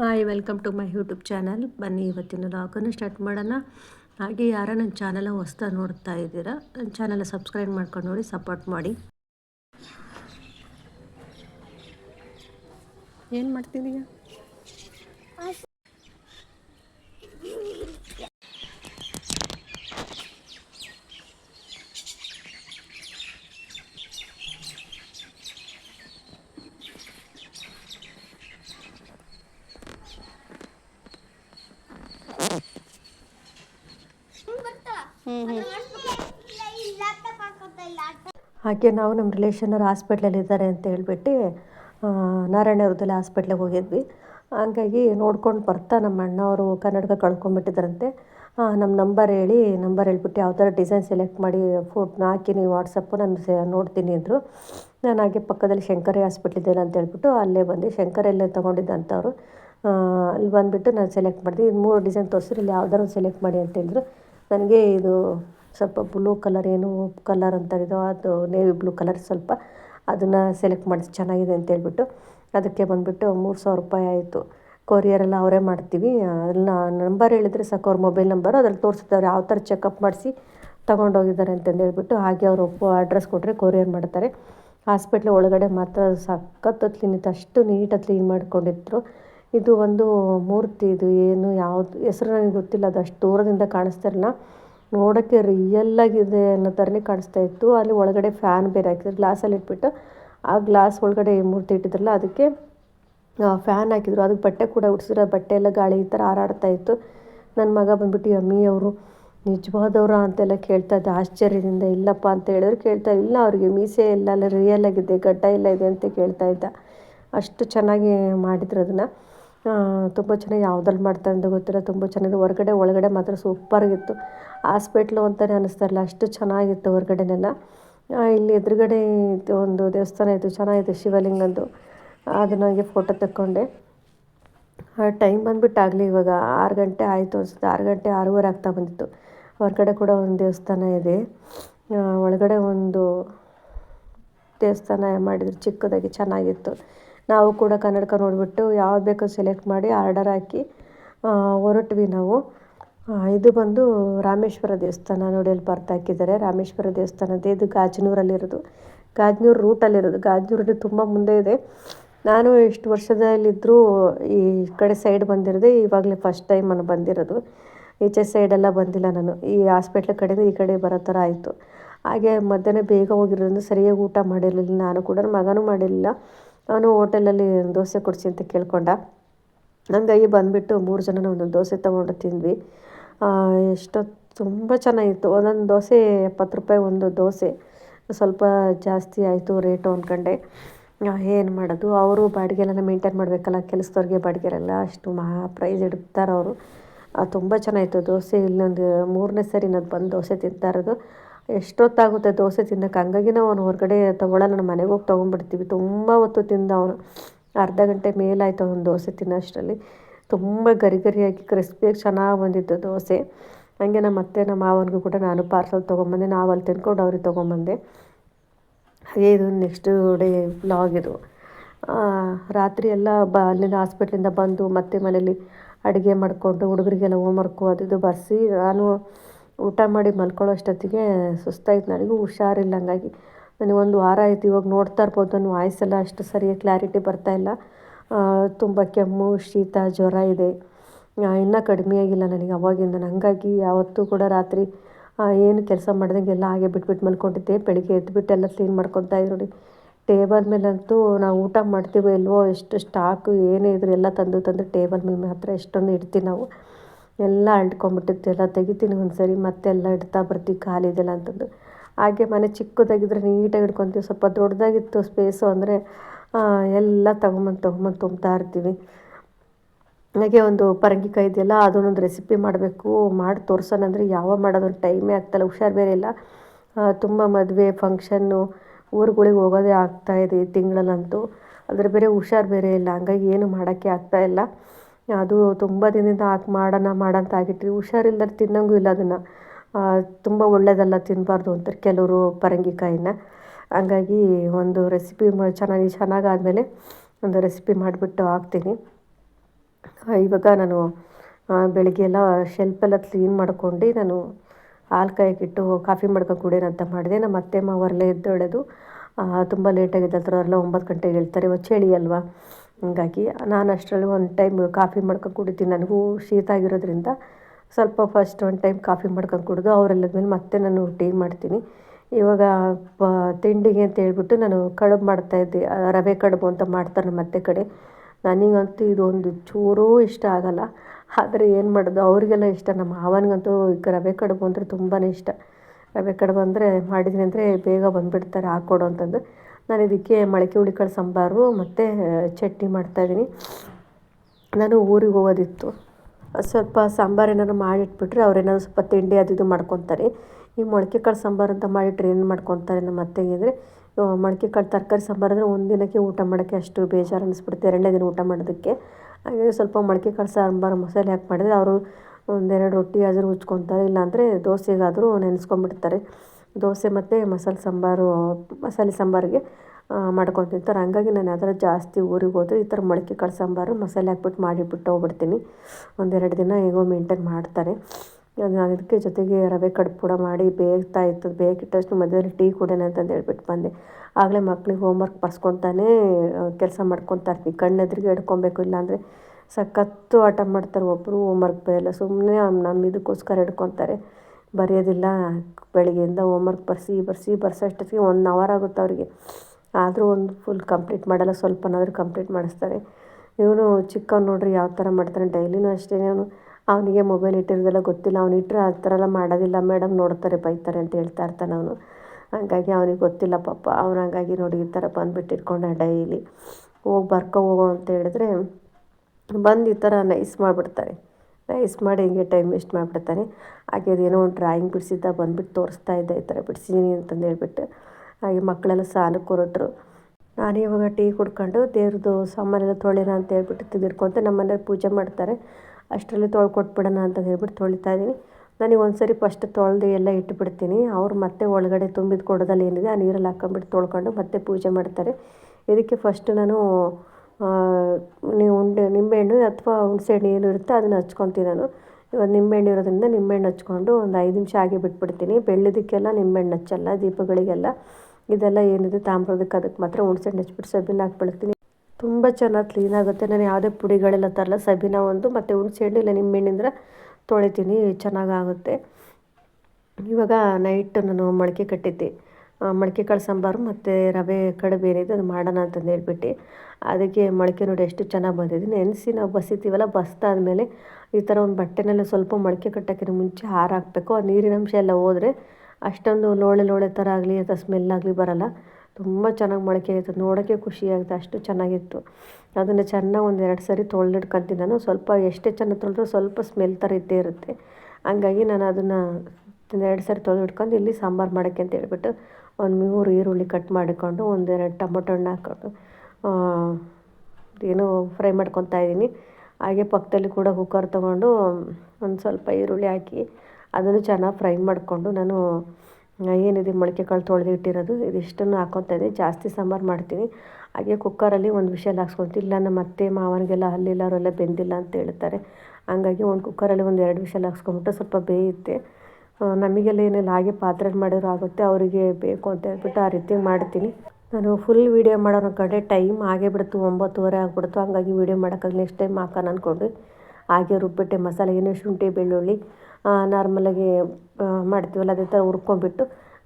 Hi welcome to my YouTube channel ಬನ್ನಿ, ಇವತ್ತಿನ ಲಾಕನ್ನು start ಮಾಡೋಣ. ಹಾಗೆ ಯಾರ ನನ್ನ ಚಾನಲ್ ಹೊಸ್ತಾ ನೋಡ್ತಾ ಇದ್ದೀರಾ, ನನ್ನ ಚಾನಲ್ ಸಬ್ಸ್ಕ್ರೈಬ್ ಮಾಡ್ಕೊಂಡು ನೋಡಿ ಸಪೋರ್ಟ್ ಮಾಡಿ. ಏನು ಮಾಡ್ತಿದೀಯ? ಹಾಗೆ ನಾವು ನಮ್ಮ ರಿಲೇಷನವ್ರು ಹಾಸ್ಪಿಟ್ಲಲ್ಲಿ ಇದ್ದಾರೆ ಅಂತ ಹೇಳ್ಬಿಟ್ಟು ನಾರಾಯಣ ಅವ್ರದಲ್ಲಿ ಹಾಸ್ಪಿಟ್ಲಿಗೆ ಹೋಗಿದ್ವಿ. ಹಂಗಾಗಿ ನೋಡ್ಕೊಂಡು ಬರ್ತಾ ನಮ್ಮ ಅಣ್ಣವರು ಕನ್ನಡಕ ಕಳ್ಕೊಂಡ್ಬಿಟ್ಟಿದ್ದಾರಂತೆ. ನಮ್ಮ ನಂಬರ್ ಹೇಳಿ ನಂಬರ್ ಹೇಳ್ಬಿಟ್ಟು ಯಾವ ಡಿಸೈನ್ ಸೆಲೆಕ್ಟ್ ಮಾಡಿ ಫೋಟೋನ ಹಾಕಿ, ನೀವು ವಾಟ್ಸಪ್ಪು ನಾನು ಸೆ, ನೋಡ್ತೀನಿ ಅಂದರು. ನಾನು ಹಾಗೆ ಪಕ್ಕದಲ್ಲಿ ಶಂಕರಿ ಹಾಸ್ಪಿಟ್ಲ್ ಇದೆಯಲ್ಲ ಅಂತ ಹೇಳ್ಬಿಟ್ಟು ಅಲ್ಲೇ ಬಂದು. ಶಂಕರಲ್ಲೇ ತೊಗೊಂಡಿದ್ದಂಥವ್ರು ಅಲ್ಲಿ ಬಂದುಬಿಟ್ಟು ನಾನು ಸೆಲೆಕ್ಟ್ ಮಾಡಿದೆ. ಮೂರು ಡಿಸೈನ್ ತೋರಿಸಿದ್ರು ಇಲ್ಲಿ ಯಾವ್ದಾರು ಸೆಲೆಕ್ಟ್ ಮಾಡಿ ಅಂತ ಹೇಳಿದ್ರು. ನನಗೆ ಇದು ಸ್ವಲ್ಪ ಬ್ಲೂ ಕಲರ್ ಏನು ಕಲರ್ ಅಂತ ಇದು ಅದು ನೇವಿ ಬ್ಲೂ ಕಲರ್ ಸ್ವಲ್ಪ ಅದನ್ನು ಸೆಲೆಕ್ಟ್ ಮಾಡಿ ಚೆನ್ನಾಗಿದೆ ಅಂತ ಹೇಳ್ಬಿಟ್ಟು ಅದಕ್ಕೆ ಬಂದುಬಿಟ್ಟು ಮೂರು ಸಾವಿರ ರೂಪಾಯಿ ಆಯಿತು. ಕೊರಿಯರೆಲ್ಲ ಅವರೇ ಮಾಡ್ತೀವಿ. ಅದನ್ನ ನಂಬರ್ ಹೇಳಿದರೆ ಸಾಕು ಅವ್ರ ಮೊಬೈಲ್ ನಂಬರು ಅದ್ರಲ್ಲಿ ತೋರಿಸ್ತಾರೆ ಯಾವ ಥರ ಚೆಕಪ್ ಮಾಡಿಸಿ ತೊಗೊಂಡೋಗಿದ್ದಾರೆ ಅಂತಂದು ಹೇಳ್ಬಿಟ್ಟು ಹಾಗೆ ಅವರು ಅಡ್ರೆಸ್ ಕೊಟ್ಟರೆ ಕೊರಿಯರ್ ಮಾಡ್ತಾರೆ. ಹಾಸ್ಪಿಟ್ಲ್ ಒಳಗಡೆ ಮಾತ್ರ ಸಖತ್ತು ಕ್ಲೀನಿತ್ತು ಅಷ್ಟು ನೀಟಾಗಿ ಕ್ಲೀನ್ ಮಾಡ್ಕೊಂಡಿದ್ರು. ಇದು ಒಂದು ಮೂರ್ತಿ, ಇದು ಏನು ಯಾವುದು, ಹೆಸರು ನನಗೆ ಗೊತ್ತಿಲ್ಲ, ಅದು ಅಷ್ಟು ದೂರದಿಂದ ಕಾಣಿಸ್ತಾ ಇರಲಿಲ್ಲ ನೋಡೋಕ್ಕೆ ರಿಯಲ್ ಆಗಿದೆ ಅನ್ನೋ ಥರನೇ ಕಾಣಿಸ್ತಾ ಇತ್ತು. ಅಲ್ಲಿ ಒಳಗಡೆ ಫ್ಯಾನ್ ಬೇರೆ ಹಾಕಿದ್ರು ಗ್ಲಾಸಲ್ಲಿ ಇಟ್ಬಿಟ್ಟು. ಆ ಗ್ಲಾಸ್ ಒಳಗಡೆ ಮೂರ್ತಿ ಇಟ್ಟಿದ್ರಲ್ಲ, ಅದಕ್ಕೆ ಫ್ಯಾನ್ ಹಾಕಿದ್ರು. ಅದಕ್ಕೆ ಬಟ್ಟೆ ಕೂಡ ಉಡಿಸಿದ್ರೆ. ಬಟ್ಟೆ ಎಲ್ಲ ಗಾಳಿ ಈ ಥರ ಹಾರಾಡ್ತಾ ಇತ್ತು. ನನ್ನ ಮಗ ಬಂದ್ಬಿಟ್ಟು, ಯಮ್ಮಿ ಅವರು, ನಿಜವಾದವ್ರ ಅಂತೆಲ್ಲ ಕೇಳ್ತಾ ಇದ್ದೆ. ಆಶ್ಚರ್ಯದಿಂದ, ಇಲ್ಲಪ್ಪ ಅಂತ ಹೇಳಿದ್ರು. ಕೇಳ್ತಾ ಇಲ್ಲ ಅವ್ರಿಗೆ. ಮೀಸೆ ಎಲ್ಲ ಅಲ್ಲ ರಿಯಲ್ ಆಗಿದೆ. ಗಡ್ಡ ಎಲ್ಲ ಇದೆ ಅಂತ ಕೇಳ್ತಾ ಇದ್ದ. ಅಷ್ಟು ಚೆನ್ನಾಗಿ ಮಾಡಿದ್ರು ಅದನ್ನು. ತುಂಬ ಚೆನ್ನಾಗಿ ಯಾವ್ದ್ರಲ್ಲಿ ಮಾಡ್ತಾರೆ ಅಂತ ಗೊತ್ತಿಲ್ಲ. ತುಂಬ ಚೆನ್ನಾಗಿದೆ. ಹೊರಗಡೆ, ಒಳಗಡೆ ಮಾತ್ರ ಸೂಪರಾಗಿತ್ತು ಹಾಸ್ಪೆಟ್ಲು ಅಂತಲೇ ಅನ್ನಿಸ್ತಾರಲ್ಲ ಅಷ್ಟು ಚೆನ್ನಾಗಿತ್ತು ಹೊರಗಡೆನೆಲ್ಲ. ಇಲ್ಲಿ ಎದುರುಗಡೆ ಒಂದು ದೇವಸ್ಥಾನ ಇತ್ತು. ಚೆನ್ನಾಗಿತ್ತು ಶಿವಲಿಂಗಂದು ಅದನ್ನ ನನಗೆ ಫೋಟೋ ತಕ್ಕೊಂಡೆ. ಟೈಮ್ ಬಂದುಬಿಟ್ಟು ಆಗಲಿ ಇವಾಗ. ಆರು ಗಂಟೆ ಆಯಿತು ಅನಿಸುತ್ತೆ. ಆರು ಗಂಟೆ ಆರೂವರೆ ಆಗ್ತಾ ಬಂದಿತ್ತು. ಹೊರಗಡೆ ಕೂಡ ಒಂದು ದೇವಸ್ಥಾನ ಇದೆ. ಒಳಗಡೆ ಒಂದು ದೇವಸ್ಥಾನ ಮಾಡಿದ್ರು. ಚಿಕ್ಕದಾಗಿ ಚೆನ್ನಾಗಿತ್ತು. ನಾವು ಕೂಡ ಕನ್ನಡಕ ನೋಡಿಬಿಟ್ಟು ಯಾವ್ದು ಬೇಕೋ ಸೆಲೆಕ್ಟ್ ಮಾಡಿ ಆರ್ಡರ್ ಹಾಕಿ ಹೊರಟ್ವಿ ನಾವು. ಇದು ಬಂದು ರಾಮೇಶ್ವರ ದೇವಸ್ಥಾನ ನೋಡಿ ಅಲ್ಲಿ ಬರ್ತಾ ಹಾಕಿದ್ದಾರೆ. ರಾಮೇಶ್ವರ ದೇವಸ್ಥಾನ ಇದೆ ಗಾಜನೂರಲ್ಲಿರೋದು. ಗಾಜನೂರು ರೂಟಲ್ಲಿರೋದು ಗಾಜನೂರಲ್ಲಿ ತುಂಬ ಮುಂದೆ ಇದೆ. ನಾನು ಇಷ್ಟು ವರ್ಷದಲ್ಲಿದ್ದರೂ ಈ ಕಡೆ ಸೈಡ್ ಬಂದಿರೋದೆ ಇವಾಗಲೇ ಫಸ್ಟ್ ಟೈಮ್ ನಾನು ಬಂದಿರೋದು. ಈಚೆ ಸೈಡೆಲ್ಲ ಬಂದಿಲ್ಲ ನಾನು. ಈ ಹಾಸ್ಪಿಟ್ಲ್ ಕಡೆಯಿಂದ ಈ ಕಡೆ ಬರೋ ಥರ ಆಯಿತು. ಹಾಗೆ ಮಧ್ಯಾಹ್ನ ಬೇಗ ಹೋಗಿರೋದ್ರಿಂದ ಸರಿಯಾಗಿ ಊಟ ಮಾಡಿರಲಿಲ್ಲ. ನಾನು ಕೂಡ ಮಗನೂ ಮಾಡಿರಲಿಲ್ಲ. ಅವನು ಹೋಟೆಲಲ್ಲಿ ದೋಸೆ ಕೊಡಿಸಿ ಅಂತ ಕೇಳ್ಕೊಂಡ. ಹಂಗಾಗಿ ಬಂದುಬಿಟ್ಟು ಮೂರು ಜನ ಒಂದೊಂದು ದೋಸೆ ತೊಗೊಂಡು ತಿಂದ್ವಿ. ಎಷ್ಟೊತ್ತು ತುಂಬ ಚೆನ್ನಾಗಿತ್ತು. ಒಂದೊಂದು ದೋಸೆ ಎಪ್ಪತ್ತು ರೂಪಾಯಿ ಒಂದು ದೋಸೆ. ಸ್ವಲ್ಪ ಜಾಸ್ತಿ ಆಯಿತು ರೇಟು ಅಂದ್ಕೊಂಡೆ ಏನು ಮಾಡೋದು? ಅವರು ಬಾಡಿಗೆಲ್ಲ ಮೇಂಟೈನ್ ಮಾಡಬೇಕಲ್ಲ, ಕೆಲಸದವ್ರಿಗೆ ಬಾಡಿಗೆಲ್ಲ ಅಷ್ಟು ಮಹಾ ಪ್ರೈಸ್ ಇಡ್ತಾರೆ ಅವರು ತುಂಬ ಚೆನ್ನಾಗಿತ್ತು ದೋಸೆ. ಇಲ್ಲೊಂದು ಮೂರನೇ ಸರಿ ನಾನು ಬಂದು ದೋಸೆ ತಿಂತಾ ಇರೋದು. ಎಷ್ಟೊತ್ತಾಗುತ್ತೆ ದೋಸೆ ತಿನ್ನೋಕೆ ಹಂಗಾಗಿ ನಾವು ಅವ್ನು ಹೊರಗಡೆ ತೊಗೊಳಲ್ಲ ನಾನು ಮನೆಗೆ ಹೋಗಿ ತೊಗೊಂಡ್ಬಿಡ್ತೀವಿ. ತುಂಬ ಹೊತ್ತು ತಿಂದ ಅವನು. ಅರ್ಧ ಗಂಟೆ ಮೇಲಾಯ್ತು ಅವನು ದೋಸೆ ತಿನ್ನೋ ಅಷ್ಟರಲ್ಲಿ ತುಂಬ ಗರಿ ಗರಿಯಾಗಿ ಕ್ರಿಸ್ಪಿಯಾಗಿ ಚೆನ್ನಾಗಿ ಬಂದಿತ್ತು ದೋಸೆ. ಹಂಗೆ ನಮ್ಮ ಅತ್ತೆ, ನಮ್ಮ ಮಾವನಿಗೂ ಕೂಡ ನಾನು ಪಾರ್ಸಲ್ ತೊಗೊಂಬಂದೆ. ನಾವು ಅಲ್ಲಿ ತಿನ್ಕೊಂಡು ಅವ್ರಿಗೆ ತೊಗೊಂಬಂದೆ. ಹಾಗೆ ಇದು ನೆಕ್ಸ್ಟ್ ಡೇ ಬ್ಲಾಗ್ ಇದು. ರಾತ್ರಿ ಎಲ್ಲ ಬ, ಅಲ್ಲಿಂದ ಹಾಸ್ಪಿಟ್ಲಿಂದ ಬಂದು ಮತ್ತೆ ಮನೇಲಿ ಅಡುಗೆ ಮಾಡಿಕೊಂಡು ಹುಡುಗರಿಗೆಲ್ಲ ಹೋಮ್ವರ್ಕು ಅದು ಇದು ಬರೆಸಿ, ನಾನು ಊಟ ಮಾಡಿ ಮಲ್ಕೊಳ್ಳೋ ಅಷ್ಟೊತ್ತಿಗೆ ಸುಸ್ತಾಯಿತು ನನಗೂ ಹುಷಾರಿಲ್ಲ ಹಂಗಾಗಿ ನನಗೆ ಒಂದು ವಾರ ಆಯಿತು ಇವಾಗ ನೋಡ್ತಾ ಇರ್ಬೋದು ನನ್ನ ವಾಯ್ಸ್ ಅಷ್ಟು ಸರಿಯಾಗಿ ಕ್ಲಾರಿಟಿ ಬರ್ತಾಯಿಲ್ಲ ತುಂಬ ಕೆಮ್ಮು, ಶೀತ, ಜ್ವರ ಇದೆ. ಇನ್ನೂ ಕಡಿಮೆ ಆಗಿಲ್ಲ ನನಗೆ ಅವಾಗಿಂದ. ಹಾಗಾಗಿ ಯಾವತ್ತೂ ಕೂಡ ರಾತ್ರಿ ಏನು ಕೆಲಸ ಮಾಡ್ದಂಗೆ ಎಲ್ಲ ಹಾಗೆ ಬಿಟ್ಬಿಟ್ಟು ಮಲ್ಕೊಂಡಿದ್ದೆ. ಬೆಳಿಗ್ಗೆ ಎದ್ದುಬಿಟ್ಟು ಎಲ್ಲ ಕ್ಲೀನ್ ಮಾಡ್ಕೊತಾ ಇದ್ರು ನೋಡಿ. ಟೇಬಲ್ ಮೇಲಂತೂ ನಾವು ಊಟ ಮಾಡ್ತೀವೋ ಇಲ್ವೋ, ಎಷ್ಟು ಸ್ಟಾಕು ಏನೇ ಇದ್ರು ಎಲ್ಲ ತಂದು ತಂದು ಟೇಬಲ್ ಮೇಲೆ ಮಾತ್ರ ಎಷ್ಟೊಂದು ಇಡ್ತೀವಿ ನಾವು. ಎಲ್ಲ ಅಂಟ್ಕೊಂಬಿಟ್ಟಿತ್ತು ಎಲ್ಲ ತೆಗಿತೀನಿ ಒಂದು ಸರಿ ಮತ್ತೆಲ್ಲ ಇಡ್ತಾ ಬರ್ತೀವಿ ಖಾಲಿದೆಲ್ಲ ಅಂತಂದು. ಹಾಗೆ ಮನೆ ಚಿಕ್ಕದಾಗಿದ್ದರೆ ನೀಟಾಗಿ ಇಟ್ಕೊತೀವಿ. ಸ್ವಲ್ಪ ದೊಡ್ಡದಾಗಿತ್ತು ಸ್ಪೇಸು ಅಂದರೆ ಎಲ್ಲ ತೊಗೊಂಬಂದು ತೊಗೊಂಬಂದು ತುಂಬ್ತಾ ಇರ್ತೀವಿ. ಹಾಗೆ ಒಂದು ಪರಂಗಿಕಾಯಿ ಇದೆಯಲ್ಲ, ಅದನ್ನೊಂದು ರೆಸಿಪಿ ಮಾಡಬೇಕು, ಮಾಡಿ ತೋರ್ಸೋಣ ಅಂದರೆ ಯಾವಾಗ ಮಾಡೋದೊಂದು ಟೈಮೇ ಆಗ್ತಾಯಿಲ್ಲ ಹುಷಾರು ಬೇರೆ ಇಲ್ಲ. ತುಂಬ ಮದುವೆ ಫಂಕ್ಷನ್ನು ಊರುಗಳಿಗೆ ಹೋಗೋದೇ ಆಗ್ತಾಯಿದೆ ಈ ತಿಂಗಳಲ್ಲಂತೂ. ಅದ್ರ ಬೇರೆ ಹುಷಾರು ಬೇರೆ ಇಲ್ಲ, ಹಂಗಾಗಿ ಏನು ಮಾಡೋಕ್ಕೆ ಆಗ್ತಾಯಿಲ್ಲ ಅದು ತುಂಬ ದಿನದಿಂದ ಹಾಕಿ ಮಾಡೋಣ, ಮಾಡಂತ ಆಗಿಟ್ರಿ ಹುಷಾರಿಲ್ದರೆ ತಿನ್ನೋಂಗೂ ಇಲ್ಲ ಅದನ್ನು. ತುಂಬ ಒಳ್ಳೆಯದಲ್ಲ ತಿನ್ನಬಾರ್ದು ಅಂತಾರೆ ಕೆಲವರು ಪರಂಗಿಕಾಯಿನ. ಹಂಗಾಗಿ ಒಂದು ರೆಸಿಪಿ ಚೆನ್ನಾಗಿ ಚೆನ್ನಾಗಾದಮೇಲೆ ಒಂದು ರೆಸಿಪಿ ಮಾಡಿಬಿಟ್ಟು ಹಾಕ್ತೀನಿ. ಇವಾಗ ನಾನು ಬೆಳಿಗ್ಗೆ ಎಲ್ಲ ಶೆಲ್ಫೆಲ್ಲ ಕ್ಲೀನ್ ಮಾಡ್ಕೊಂಡು ನಾನು ಹಾಲು ಕಾಯಕ್ಕಿಟ್ಟು ಕಾಫಿ ಮಾಡ್ಕೊಂಡು ಕುಡಿಯೋಣ ಅಂತ ಮಾಡಿದೆ. ನಮ್ಮ ಅತ್ತೆ ಮಾವರೆಲ್ಲ ಎದ್ದೇಳೋದು ತುಂಬ ಲೇಟಾಗಿದೆ ಎಲ್ಲ ಒಂಬತ್ತು ಗಂಟೆಗೆ ಹೇಳ್ತಾರೆ ಇವತ್ತು ಚಳಿ ಅಲ್ವಾ? ಹಂಗಾಗಿ ನಾನು ಅಷ್ಟರಲ್ಲಿ ಒಂದು ಟೈಮ್ ಕಾಫಿ ಮಾಡ್ಕೊಂಡು ಕುಡಿತೀನಿ. ನನಗೂ ಶೀತ ಆಗಿರೋದ್ರಿಂದ ಸ್ವಲ್ಪ ಫಸ್ಟ್ ಒಂದು ಟೈಮ್ ಕಾಫಿ ಮಾಡ್ಕೊಂಡು ಕುಡಿದು ಅವರೆಲ್ಲದ್ಮೇಲೆ ಮತ್ತೆ ನಾನು ಟೀ ಮಾಡ್ತೀನಿ. ಇವಾಗ ತಿಂಡಿಗೆ ಅಂತ ಹೇಳ್ಬಿಟ್ಟು ನಾನು ಕಡುಬು ಮಾಡ್ತಾಯಿದ್ದೆ ರವೆ ಕಡುಬು ಅಂತ ಮಾಡ್ತಾರೆ ನಮ್ಮ ಅತ್ತೆ ಕಡೆ. ನನಗಂತೂ ಇದೊಂದು ಚೂರೂ ಇಷ್ಟ ಆಗಲ್ಲ. ಆದರೆ ಏನು ಮಾಡೋದು? ಅವರಿಗೆಲ್ಲ ಇಷ್ಟ. ನಮ್ಮ ಮಾವನಿಗಂತೂ ಈಗ ರವೆ ಕಡುಬು ಅಂದರೆ ತುಂಬಾ ಇಷ್ಟ. ರವೆ ಕಡುಬು ಅಂದರೆ ಮಾಡಿದ್ದೀನಿ ಅಂದರೆ ಬೇಗ ಬಂದುಬಿಡ್ತಾರೆ. ಹಾಕ್ಕೊಡು ಅಂತಂದು. ನಾನು ಇದಕ್ಕೆ ಮೊಳಕೆ ಹುಳಿಕಾಳು ಸಾಂಬಾರು ಮತ್ತು ಚಟ್ನಿ ಮಾಡ್ತಾಯಿದ್ದೀನಿ ನಾನು ಊರಿಗೆ ಹೋಗೋದಿತ್ತು. ಸ್ವಲ್ಪ ಸಾಂಬಾರು ಏನಾದ್ರು ಮಾಡಿಟ್ಬಿಟ್ರೆ ಅವ್ರೇನಾದ್ರು ಸ್ವಲ್ಪ ತಿಂಡಿ ಅದು ಇದು ಮಾಡ್ಕೊತಾರೆ. ಈ ಮೊಳಕೆ ಕಾಳು ಸಾಂಬಾರು ಅಂತ ಮಾಡಿಟ್ರೆ ಏನು ಮಾಡ್ಕೊತಾರೆ ನಮ್ಮ ಅತ್ತೆಗೆ ಅಂದರೆ ಮೊಳಕೆ ಕಾಳು ತರಕಾರಿ ಸಾಂಬಾರು ಅಂದರೆ ಒಂದು ದಿನಕ್ಕೆ ಊಟ ಮಾಡೋಕ್ಕೆ ಅಷ್ಟು ಬೇಜಾರು ಅನ್ನಿಸ್ಬಿಡುತ್ತೆ ಎರಡನೇ ದಿನ ಊಟ ಮಾಡೋದಕ್ಕೆ. ಹಾಗಾಗಿ ಸ್ವಲ್ಪ ಮೊಳಕೆ ಕಾಳು ಸಾಂಬಾರು ಮಸಾಲೆ ಹಾಕಿ ಮಾಡಿದರೆ ಅವರು ಒಂದೆರಡು ರೊಟ್ಟಿ ಆದರೂ ಉಚ್ಕೊತಾರೆ ಇಲ್ಲಾಂದರೆ ದೋಸೆಗಾದರೂ ನೆನೆಸ್ಕೊಂಡ್ಬಿಡ್ತಾರೆ. ದೋಸೆ ಮತ್ತು ಮಸಾಲೆ ಸಾಂಬಾರು, ಮಸಾಲೆ ಸಾಂಬಾರಿಗೆ ಮಾಡ್ಕೊಂಡು ತಿಂತಾರೆ. ಹಂಗಾಗಿ ನಾನು ಯಾವ್ದಾರು ಜಾಸ್ತಿ ಊರಿಗೆ ಹೋದರೆ ಈ ಥರ ಮೊಳಕೆ ಕಾಳು ಸಾಂಬಾರು, ಮಸಾಲೆ ಹಾಕ್ಬಿಟ್ಟು ಮಾಡಿಬಿಟ್ಟು ಹೋಗ್ಬಿಡ್ತೀನಿ. ಒಂದೆರಡು ದಿನ ಹೇಗೋ ಮೇಂಟೈನ್ ಮಾಡ್ತಾರೆ. ನಾನು ಇದಕ್ಕೆ ಜೊತೆಗೆ ರವೆ ಕಡುಬು ಕೂಡ ಮಾಡಿ ಬೇಯ್ತಾ ಇತ್ತು ಬೇಯಕ್ಕಿಟ್ಟಷ್ಟು ಮಧ್ಯದಲ್ಲಿ ಟೀ ಕುಡಿಯೋಣ ಅಂತಂದು ಹೇಳ್ಬಿಟ್ಟು ಬಂದೆ. ಆಗಲೇ ಮಕ್ಳಿಗೆ ಹೋಮ್ವರ್ಕ್ ಬರ್ಸ್ಕೊತಾನೆ ಕೆಲಸ ಮಾಡ್ಕೊತಾ ಇರ್ತೀನಿ. ಕಣ್ಣೆದ್ರಿಗೆ ಹಿಡ್ಕೊಬೇಕು, ಇಲ್ಲಾಂದರೆ ಸಖತ್ತು ಆಟ ಮಾಡ್ತಾರೆ ಒಬ್ಬರು ಹೋಮ್ವರ್ಕ್ ಬರೆಯಲ್ಲ. ಸುಮ್ಮನೆ ನಮ್ಮ ಇದಕ್ಕೋಸ್ಕರ ಹಿಡ್ಕೊತಾರೆ. ಬರೆಯೋದಿಲ್ಲ ಬೆಳಗ್ಗೆಯಿಂದ ಹೋಮ್ವರ್ಕ್ ಬರ್ಸಿ ಬರ್ಸಿ ಬರ್ಸೋಷ್ಟೊತ್ತಿಗೆ ಒನ್ ಅವರ್ ಆಗುತ್ತೆ ಅವರಿಗೆ. ಆದರೂ ಒಂದು ಫುಲ್ ಕಂಪ್ಲೀಟ್ ಮಾಡಲ್ಲ, ಸ್ವಲ್ಪನಾದರೂ ಕಂಪ್ಲೀಟ್ ಮಾಡಿಸ್ತಾರೆ. ಇವನು ಚಿಕ್ಕವ್ನು ನೋಡ್ರಿ ಯಾವ ಥರ ಮಾಡ್ತಾನೆ ಡೈಲಿನೂ ಅಷ್ಟೇ ಅವನು. ಅವನಿಗೆ ಮೊಬೈಲ್ ಇಟ್ಟಿರೋದೆಲ್ಲ ಗೊತ್ತಿಲ್ಲ, ಅವ್ನು ಇಟ್ಟರೆ ಆ ಥರ ಎಲ್ಲ ಮಾಡೋದಿಲ್ಲ. ಮೇಡಮ್ ನೋಡ್ತಾರೆ, ಬೈತಾರೆ ಅಂತ ಹೇಳ್ತಾ ಇರ್ತಾನೆ ಅವನು. ಹಾಗಾಗಿ ಅವನಿಗೆ ಗೊತ್ತಿಲ್ಲ ಪಾಪ. ಅವನು ಹಾಗಾಗಿ ನೋಡಿ ಈ ಥರ ಬಂದುಬಿಟ್ಟು ಇಟ್ಕೊಂಡ ಡೈಲಿ ಹೋಗಿ ಬರ್ಕೊ ಹೋಗೋ ಅಂತ ಹೇಳಿದ್ರೆ ಬಂದು ಈ ಥರ ನೈಸ್ ಮಾಡಿಬಿಡ್ತಾರೆ. ನೈಸ್ ಮಾಡಿ ಹಿಂಗೆ ಟೈಮ್ ವೇಸ್ಟ್ ಮಾಡಿಬಿಡ್ತಾನೆ. ಹಾಗೆ ಅದೇನೋ ಒಂದು ಡ್ರಾಯಿಂಗ್ ಬಿಡಿಸಿದ್ದ ಬಂದುಬಿಟ್ಟು ತೋರಿಸ್ತಾ ಇದ್ದೆ ಈ ಥರ ಬಿಡಿಸಿದ್ದೀನಿ ಅಂತಂದು ಹೇಳ್ಬಿಟ್ಟು ಹಾಗೆ ಮಕ್ಕಳೆಲ್ಲ ಸ್ನಾನಕ್ಕೆ ಹೊರಟರು. ನಾನು ಇವಾಗ ಟೀ ಕುಡ್ಕೊಂಡು ದೇವ್ರದ್ದು ಸಾಮಾನೆಲ್ಲ ತೊಳೆಯೋಣ ಅಂತ ಹೇಳ್ಬಿಟ್ಟು ತೆಗೆದುಕೊಂತ ನಮ್ಮ ಪೂಜೆ ಮಾಡ್ತಾರೆ. ಅಷ್ಟರಲ್ಲಿ ತೊಳ್ಕೊಟ್ಬಿಡೋಣ ಅಂತ ಹೇಳ್ಬಿಟ್ಟು ತೊಳಿತಾ ಇದ್ದೀನಿ. ನನಗೆ ಒಂದು ಸರಿ ಫಸ್ಟ್ ತೊಳೆದು ಎಲ್ಲ ಇಟ್ಟುಬಿಡ್ತೀನಿ ಅವ್ರು ಮತ್ತೆ ಒಳಗಡೆ ತುಂಬಿದ ಕೊಡೋದಲ್ಲಿ ಏನಿದೆ ಆ ನೀರಲ್ಲಿ ಹಾಕೊಂಡ್ಬಿಟ್ಟು ತೊಳ್ಕೊಂಡು ಮತ್ತೆ ಪೂಜೆ ಮಾಡ್ತಾರೆ. ಇದಕ್ಕೆ ಫಸ್ಟ್ ನಾನು ನೀವು ಉಂಡೆ, ನಿಂಬೆಹಣ್ಣು ಅಥವಾ ಹುಣ್ಸೆಹಣ್ಣು ಏನು ಇರುತ್ತೆ ಅದನ್ನು ಹಚ್ಕೊತೀನಿ ನಾನು. ಇವಾಗ ನಿಂಬೆಹಣ್ಣು ಇರೋದ್ರಿಂದ ನಿಂಬೆಹಣ್ಣು ಹಚ್ಕೊಂಡು ಒಂದು ಐದು ನಿಮಿಷ ಹಾಗೆ ಬಿಟ್ಬಿಡ್ತೀನಿ. ಬೆಳ್ಳದಕ್ಕೆಲ್ಲ ನಿಂಬೆಹಣ್ಣು ಹಚ್ಚಲ್ಲ, ದೀಪಗಳಿಗೆಲ್ಲ. ಇದೆಲ್ಲ ಏನಿದೆ ತಾಮ್ರದಕ್ಕೆ ಅದಕ್ಕೆ ಮಾತ್ರ ಹುಣ್ಸೆಹಣ್ಣು ಹಚ್ಬಿಟ್ಟು ಸಬೀನ ಹಾಕ್ಬಿಡ್ತೀನಿ ತುಂಬ ಚೆನ್ನಾಗಿ ಕ್ಲೀನ್ ಆಗುತ್ತೆ. ನಾನು ಯಾವುದೇ ಪುಡಿಗಳೆಲ್ಲ ತರಲ್ಲ, ಸಬೀನ ಒಂದು, ಮತ್ತು ಹುಣ್ಸೆಹಣ್ಣು ಇಲ್ಲ ನಿಂಬೆಹಣ್ಣಿಂದ ತೊಳಿತೀನಿ, ಚೆನ್ನಾಗಾಗುತ್ತೆ. ಇವಾಗ ನೈಟ್ ನಾನು ಮೊಳಕೆ ಕಟ್ಟಿದ್ದೆ. ಮೊಳಕೆ ಕಾಳು ಸಾಂಬಾರು ಮತ್ತು ರವೆ ಕಡುಬು ಏನಿದೆ ಅದು ಮಾಡೋಣ ಅಂತಂದು ಹೇಳ್ಬಿಟ್ಟು ಅದಕ್ಕೆ ಮೊಳಕೆ ನೋಡಿ ಎಷ್ಟು ಚೆನ್ನಾಗಿ ಬಂದಿದೆ. ನೆನೆಸಿ ನಾವು ಬಸಿತೀವಲ್ಲ ಬಸ್ದಾದ್ಮೇಲೆ ಈ ಥರ ಒಂದು ಬಟ್ಟೆನೆಲ್ಲ ಸ್ವಲ್ಪ ಮೊಳಕೆ ಕಟ್ಟೋಕ್ಕಿಂತ ಮುಂಚೆ ಹಾರಾಕಬೇಕು ಆ ನೀರಿನಂಶ ಎಲ್ಲ ಹೋದರೆ ಅಷ್ಟೊಂದು ಲೋಳೆ ಲೋಳೆ ಥರ ಆಗಲಿ ಅಥವಾ ಸ್ಮೆಲ್ ಆಗಲಿ ಬರಲ್ಲ. ತುಂಬ ಚೆನ್ನಾಗಿ ಮೊಳಕೆ ಆಯಿತು. ನೋಡೋಕ್ಕೆ ಖುಷಿಯಾಗುತ್ತೆ. ಅಷ್ಟು ಚೆನ್ನಾಗಿತ್ತು. ಅದನ್ನು ಚೆನ್ನಾಗಿ ಒಂದು ಎರಡು ಸರಿ ತೊಳೆದಿಟ್ಕೊತೀನಿ ನಾನು ಸ್ವಲ್ಪ ಎಷ್ಟೇ ಚೆನ್ನಾಗಿ ತೊಳೆದ್ರೂ ಸ್ವಲ್ಪ ಸ್ಮೆಲ್ ಥರ ಇದ್ದೇ ಇರುತ್ತೆ. ಹಂಗಾಗಿ ನಾನು ಅದನ್ನು ಎರಡು ಸರಿ ತೊಳೆದಿಟ್ಕೊಂಡು ಇಲ್ಲಿ ಸಾಂಬಾರು ಮಾಡೋಕ್ಕೆ ಅಂತ ಹೇಳ್ಬಿಟ್ಟು ಒಂದು ಮೂರು ಈರುಳ್ಳಿ ಕಟ್ ಮಾಡಿಕೊಂಡು ಒಂದೆರಡು ಟೊಮೊಟೊ ಹಣ್ಣು ಹಾಕ್ಕೊಂಡು ಏನು ಫ್ರೈ ಮಾಡ್ಕೊತಾ ಇದ್ದೀನಿ. ಹಾಗೆ ಪಕ್ಕದಲ್ಲಿ ಕೂಡ ಕುಕ್ಕರ್ ತೊಗೊಂಡು ಒಂದು ಸ್ವಲ್ಪ ಈರುಳ್ಳಿ ಹಾಕಿ ಅದನ್ನು ಚೆನ್ನಾಗಿ ಫ್ರೈ ಮಾಡಿಕೊಂಡು ನಾನು ಏನಿದೆ ಮೊಳಕೆ ಕಾಳು ತೊಳೆದು ಇಟ್ಟಿರೋದು, ಇದಿಷ್ಟನ್ನು ಹಾಕ್ಕೊತಾ ಇದ್ದೀನಿ. ಜಾಸ್ತಿ ಸಾಂಬಾರು ಮಾಡ್ತೀನಿ. ಹಾಗೆ ಕುಕ್ಕರಲ್ಲಿ ಒಂದು ವಿಷಲ್ ಹಾಕ್ಸ್ಕೊತೀನಿ. ಇಲ್ಲ, ನಮ್ಮ ಅತ್ತೆ, ಮಾವನಿಗೆಲ್ಲ ಹಲ್ಲಿಲ್ಲ ಅವರೆಲ್ಲ ಬೆಂದಿಲ್ಲ ಅಂತ ಹೇಳ್ತಾರೆ. ಹಂಗಾಗಿ ಒಂದು ಕುಕ್ಕರಲ್ಲಿ ಒಂದು ಎರಡು ವಿಷಲ್ ಹಾಕ್ಸ್ಕೊಂಬಿಟ್ಟು ಸ್ವಲ್ಪ ಬೇಯುತ್ತೆ ನಮಗೆಲ್ಲ ಏನಿಲ್ಲ ಹಾಗೆ ಪಾತ್ರೆ ಮಾಡಿದ್ರು ಆಗುತ್ತೆ, ಅವರಿಗೆ ಬೇಕು ಅಂತ ಹೇಳ್ಬಿಟ್ಟು ಆ ರೀತಿ ಮಾಡ್ತೀನಿ. ನಾನು ಫುಲ್ ವೀಡಿಯೋ ಮಾಡೋಣ ಕಡೆ ಟೈಮ್ ಆಗೇ ಬಿಡ್ತು, ಒಂಬತ್ತುವರೆ ಆಗಿಬಿಡ್ತು. ಹಂಗಾಗಿ ವೀಡಿಯೋ ಮಾಡೋಕ್ಕಾಗಿ ನೆಕ್ಸ್ಟ್ ಟೈಮ್ ಹಾಕೋಣ ಅಂದ್ಕೊಂಡು ಹಾಗೆ ರುಬ್ಬಿಟ್ಟೆ ಮಸಾಲೆ ಏನು ಶುಂಠಿ, ಬೆಳ್ಳುಳ್ಳಿ ನಾರ್ಮಲಾಗಿ ಮಾಡ್ತೀವಲ್ಲ, ಅದೇ ಥರ ಹುರ್ಕೊಂಡ್ಬಿಟ್ಟು